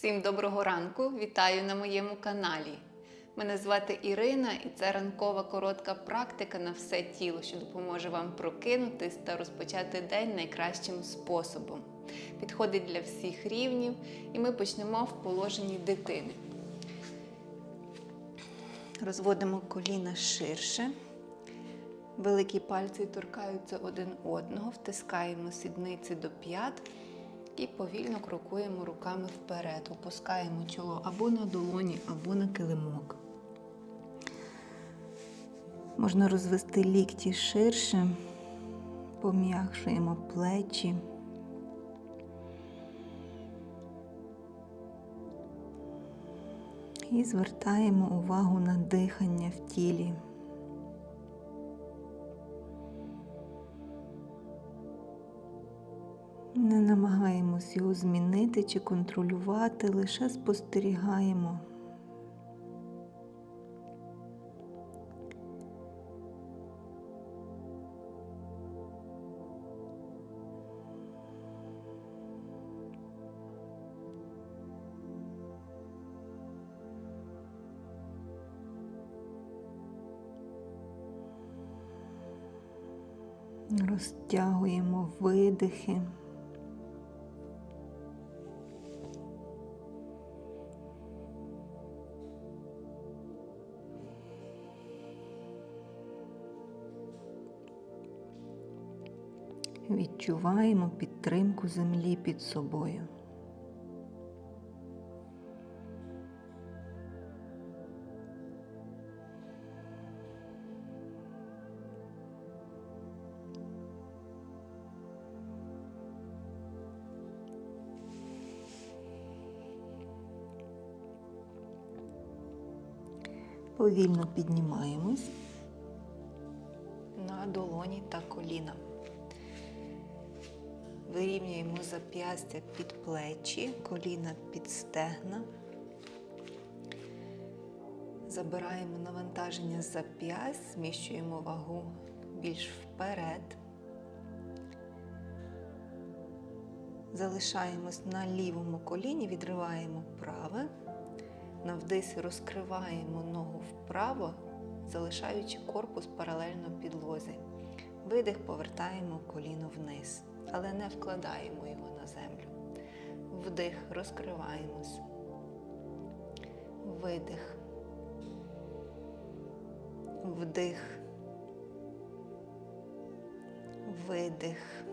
Всім доброго ранку! Вітаю на моєму каналі. Мене звати Ірина, і це ранкова коротка практика на все тіло, що допоможе вам прокинутись та розпочати день найкращим способом. Підходить для всіх рівнів, і ми почнемо в положенні дитини. Розводимо коліна ширше. Великі пальці торкаються один одного, втискаємо сідниці до п'ят і повільно крокуємо руками вперед. Опускаємо чоло або на долоні, або на килимок. Можна розвести лікті ширше, пом'якшуємо плечі. І звертаємо увагу на дихання в тілі. Не намагаємось його змінити чи контролювати, лише спостерігаємо. Розтягуємо видихи. Відчуваємо підтримку землі під собою. Повільно піднімаємось на долоні та коліна. Вирівнюємо зап'ястя під плечі, коліна під стегна. Забираємо навантаження зап'ясть, зміщуємо вагу більш вперед. Залишаємось на лівому коліні, відриваємо праве. На вдисі розкриваємо ногу вправо, залишаючи корпус паралельно підлозі. Видих повертаємо коліно вниз, але не вкладаємо його на землю. Вдих, розкриваємось. Видих. Вдих. Видих.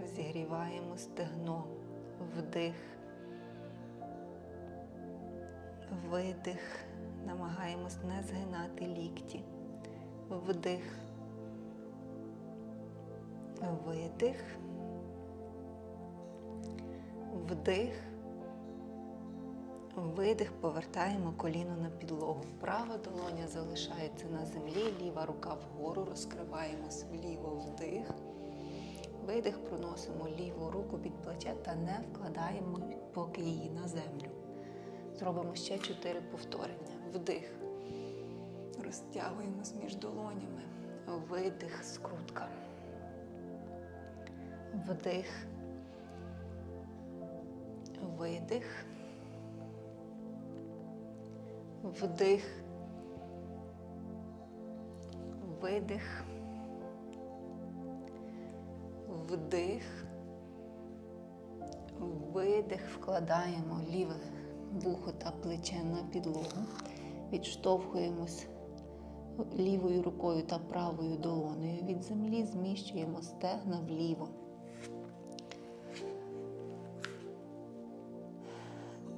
Розігріваємо стегно. Вдих. Видих. Намагаємось не згинати лікті. Вдих. Видих. Вдих. Видих. Повертаємо коліно на підлогу. Права долоня залишається на землі, ліва рука вгору, розкриваємось вліво вдих. Видих, проносимо ліву руку під плече та не вкладаємо поки її на землю. Зробимо ще чотири повторення. Вдих. Розтягуємось між долонями. Видих, скрутка. Вдих. Видих. Вдих. Видих. Вдих. Видих. Вкладаємо ліве вухо та плече на підлогу. Відштовхуємось лівою рукою та правою долонею від землі, зміщуємо стегна вліво.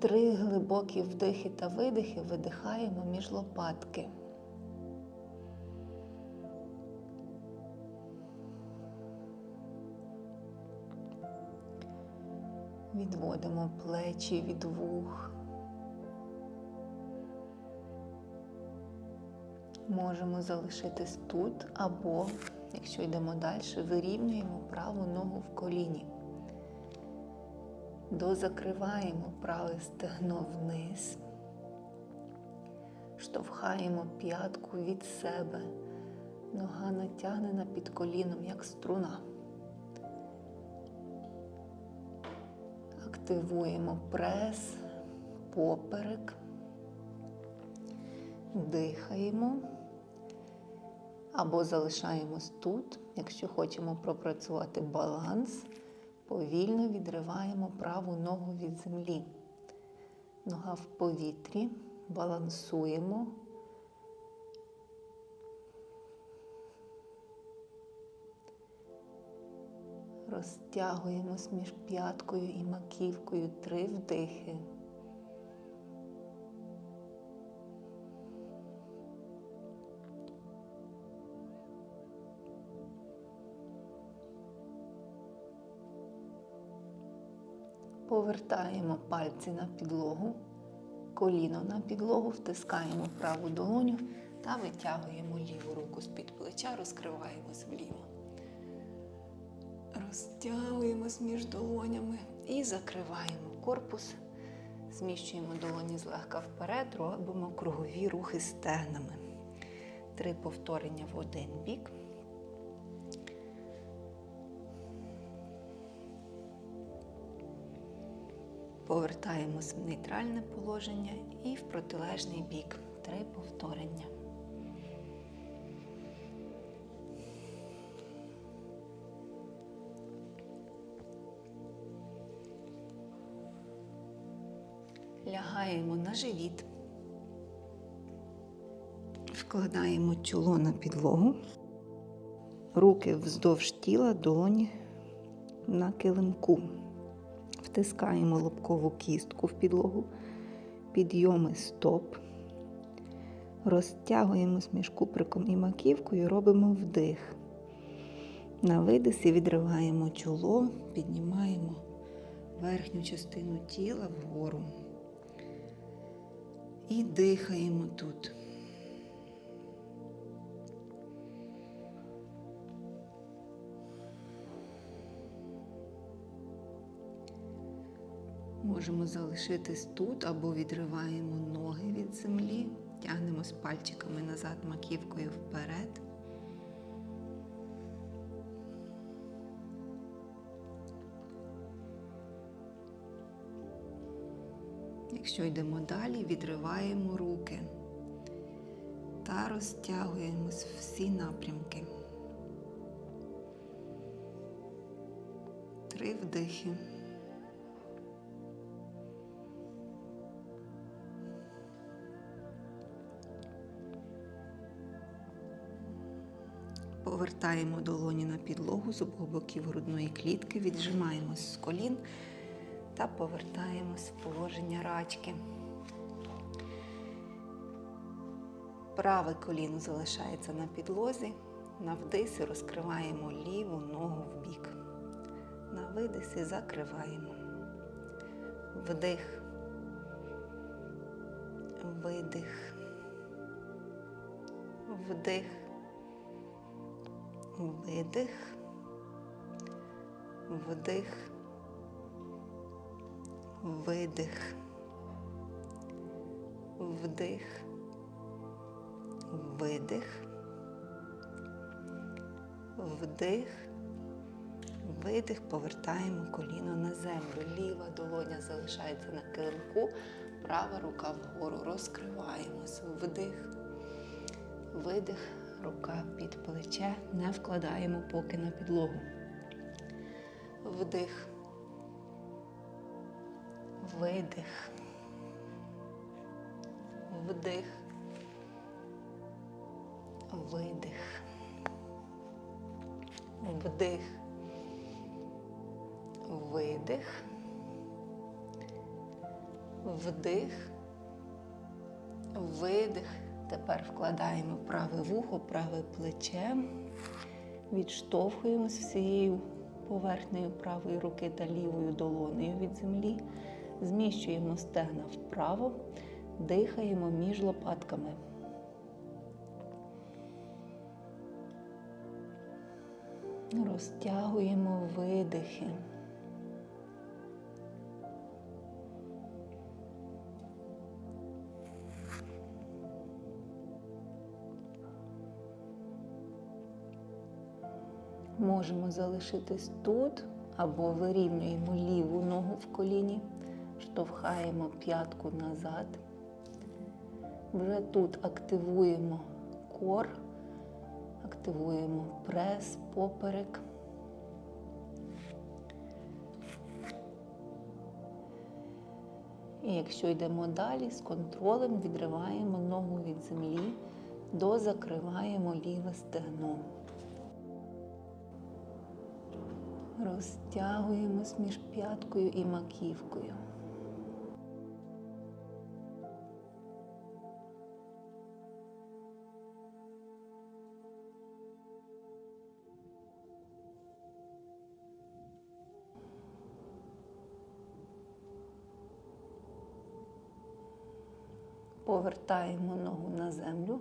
Три глибокі вдихи та видихи видихаємо між лопатки. Відводимо плечі від вух. Можемо залишитись тут, або, якщо йдемо далі, вирівнюємо праву ногу в коліні. Дозакриваємо праве стегно вниз, штовхаємо п'ятку від себе, нога натягнена під коліном, як струна. Активуємо прес, поперек. Дихаємо. Або залишаємось тут. Якщо хочемо пропрацювати баланс, повільно відриваємо праву ногу від землі. Нога в повітрі, балансуємо. Розтягуємось між п'яткою і маківкою три вдихи. Повертаємо пальці на підлогу, коліно на підлогу, втискаємо праву долоню та витягуємо ліву руку з-під плеча, розкриваємось вліво. Розтягуємось між долонями і закриваємо корпус. Зміщуємо долоні злегка вперед, робимо кругові рухи стегнами. Три повторення в один бік. Повертаємось в нейтральне положення і в протилежний бік. Три повторення. Лягаємо на живіт. Вкладаємо чоло на підлогу, руки вздовж тіла, долоні на килимку. Втискаємо лобкову кістку в підлогу, підйоми стоп. Розтягуємось між куприком і маківкою, робимо вдих. На видисі відриваємо чоло, піднімаємо верхню частину тіла вгору. І дихаємо тут. Можемо залишитись тут або відриваємо ноги від землі, тягнемось пальчиками назад, маківкою вперед. Якщо йдемо далі, відриваємо руки та розтягуємось всі напрямки. Три вдихи. Повертаємо долоні на підлогу з обох боків грудної клітки, віджимаємось з колін та повертаємось в положення рачки. Праве коліно залишається на підлозі. На вдисі розкриваємо ліву ногу в бік. На видисі закриваємо. Вдих. Видих. Вдих. Видих. Вдих. Видих. Вдих. Видих. Вдих. Видих. Повертаємо коліно на землю. Ліва долоня залишається на килимку, права рука вгору. Розкриваємось. Вдих. Видих. Рука під плече. Не вкладаємо поки на підлогу. Вдих. Видих. Вдих. Видих. Вдих. Видих. Вдих. Видих. Тепер вкладаємо праве вухо, праве плече, відштовхуємось всією поверхнею правої руки та лівою долонею від землі, зміщуємо стегна вправо, дихаємо між лопатками. Розтягуємо видихи. Можемо залишитись тут або вирівнюємо ліву ногу в коліні, Штовхаємо п'ятку назад. Вже тут активуємо кор, активуємо прес, поперек. І якщо йдемо далі, з контролем відриваємо ногу від землі, дозакриваємо ліве стегно. Розтягуємось між п'яткою і маківкою. Повертаємо ногу на землю,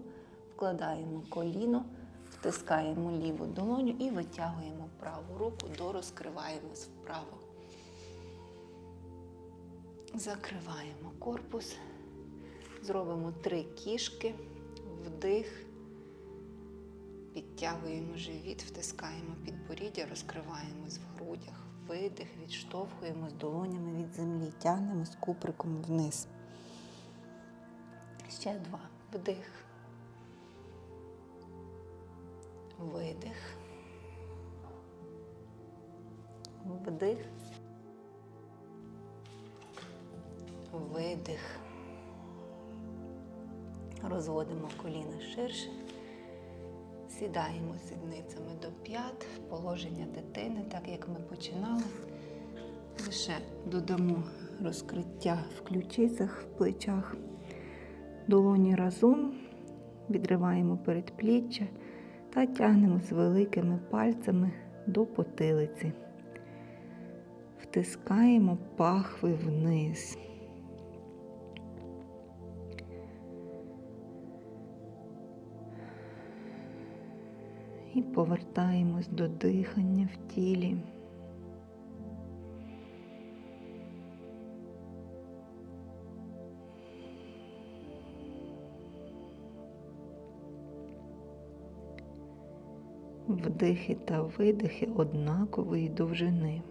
вкладаємо коліно, втискаємо ліву долоню і витягуємо праву руку, дорозкриваємось вправо. Закриваємо корпус, зробимо три кішки, вдих, підтягуємо живіт, втискаємо підборіддя, розкриваємось в грудях, видих, відштовхуємось долонями від землі, тягнемось куприком вниз. Ще два. Вдих. Видих. Вдих. Видих. Розводимо коліна ширше. Сідаємо сідницями до п'ят, положення дитини, так як ми починали. Лише додамо розкриття в ключицях, в плечах. Долоні разом, відриваємо передпліччя та тягнемо з великими пальцями до потилиці. Втискаємо пахви вниз. І повертаємось до дихання в тілі. Вдихи та видихи однакової довжини.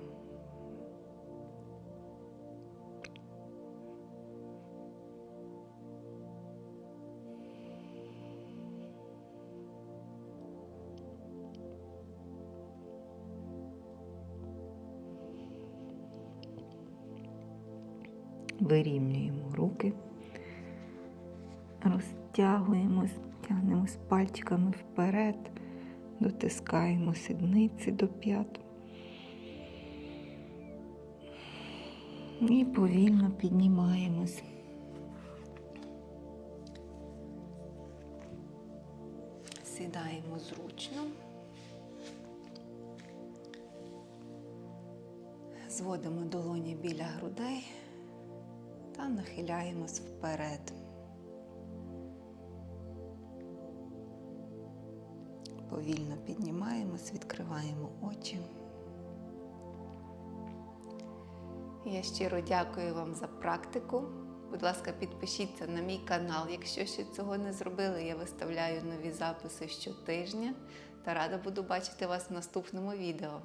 Вирівнюємо руки, розтягуємось, тягнемось пальчиками вперед. Дотискаємо сідниці до п'ят. І повільно піднімаємось. Сідаємо зручно. Зводимо долоні біля грудей та нахиляємось вперед. Повільно піднімаємось, відкриваємо очі. Я щиро дякую вам за практику. Будь ласка, підпишіться на мій канал. Якщо ще цього не зробили, я виставляю нові записи щотижня та рада буду бачити вас в наступному відео.